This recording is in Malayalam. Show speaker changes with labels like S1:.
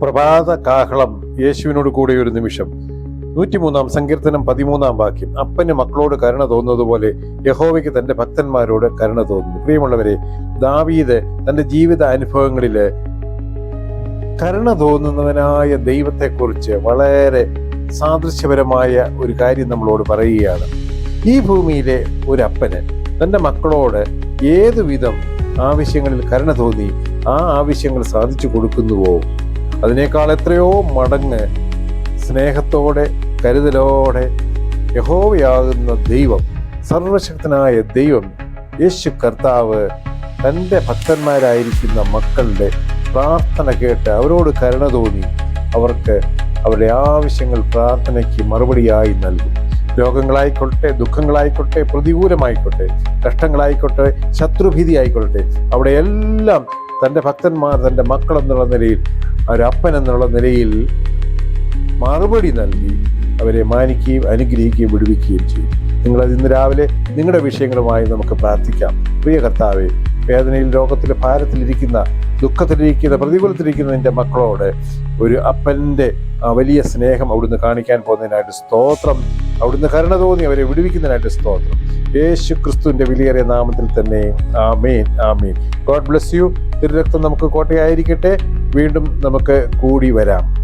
S1: പ്രഭാത കാഹളം യേശുവിനോട് കൂടെ ഒരു നിമിഷം. നൂറ്റിമൂന്നാം സങ്കീർത്തനം പതിമൂന്നാം വാക്യം. അപ്പന് മക്കളോട് കരുണ തോന്നുന്നത് പോലെ യഹോവയ്ക്ക് തന്റെ ഭക്തന്മാരോട് കരുണ തോന്നുന്നു. പ്രിയമുള്ളവരെ ദാവീദ് തന്റെ ജീവിത അനുഭവങ്ങളിൽ കരുണ തോന്നുന്നവനായ ദൈവത്തെക്കുറിച്ച് വളരെ സാദൃശ്യപരമായ ഒരു കാര്യം നമ്മളോട് പറയുകയാണ്. ഈ ഭൂമിയിലെ ഒരു അപ്പന് തന്റെ മക്കളോട് ഏതുവിധം ആവശ്യങ്ങളിൽ കരുണ തോന്നി ആ ആവശ്യങ്ങൾ സാധിച്ചു കൊടുക്കുന്നുവോ? അതിനേക്കാൾ എത്രയോ മടങ്ങ് സ്നേഹത്തോടെ കരുതലോടെ യഹോവയാകുന്ന ദൈവം സർവശക്തനായ ദൈവം യേശു കർത്താവ് തന്റെ ഭക്തന്മാരായിരിക്കുന്ന മക്കളുടെ പ്രാർത്ഥന കേട്ട് അവരോട് കരുണ തോന്നി. അവർക്ക് അവരുടെ ആവശ്യങ്ങൾ പ്രാർത്ഥനയ്ക്ക് മറുപടിയായി നൽകും. രോഗങ്ങളായിക്കൊള്ളട്ടെ ദുഃഖങ്ങളായിക്കൊള്ളട്ടെ പ്രതികൂലമായിക്കോട്ടെ കഷ്ടങ്ങളായിക്കോട്ടെ ശത്രുഭീതി ആയിക്കൊള്ളട്ടെ അവിടെയെല്ലാം തന്റെ ഭക്തന്മാർ തന്റെ മക്കൾ എന്നുള്ള നിലയിൽ അവരപ്പൻ എന്നുള്ള നിലയിൽ മറുപടി നൽകി അവരെ മാനിക്കുകയും അനുഗ്രഹിക്കുകയും വിടുവിക്കുകയും ചെയ്യും നിങ്ങളത് ഇന്ന് രാവിലെ നിങ്ങളുടെ വിഷയങ്ങളുമായി നമുക്ക് പ്രാർത്ഥിക്കാം. പ്രിയ കർത്താവെ വേദനയിൽ രോഗത്തിൽ ഭാരത്തിലിരിക്കുന്ന ദുഃഖത്തിലിരിക്കുന്ന പ്രതികൂലത്തിലിരിക്കുന്ന നിന്റെ മക്കളോട് ഒരു അപ്പന്റെ വലിയ സ്നേഹം അവിടുന്ന് കാണിക്കാൻ പോകുന്നതിനായിട്ട് സ്തോത്രം. അവിടുന്ന് കരുണ തോന്നി അവരെ വിടുവിക്കുന്നതിനായിട്ട് സ്തോത്രം. യേശു ക്രിസ്തുവിന്റെ വിലയേറിയ നാമത്തിൽ തന്നെ ആമേൻ ആമേൻ. ഗോഡ് ബ്ലെസ് യു തിരുരക്തം നമുക്ക് കോട്ടയായിരിക്കട്ടെ. വീണ്ടും നമുക്ക് കൂടി വരാം.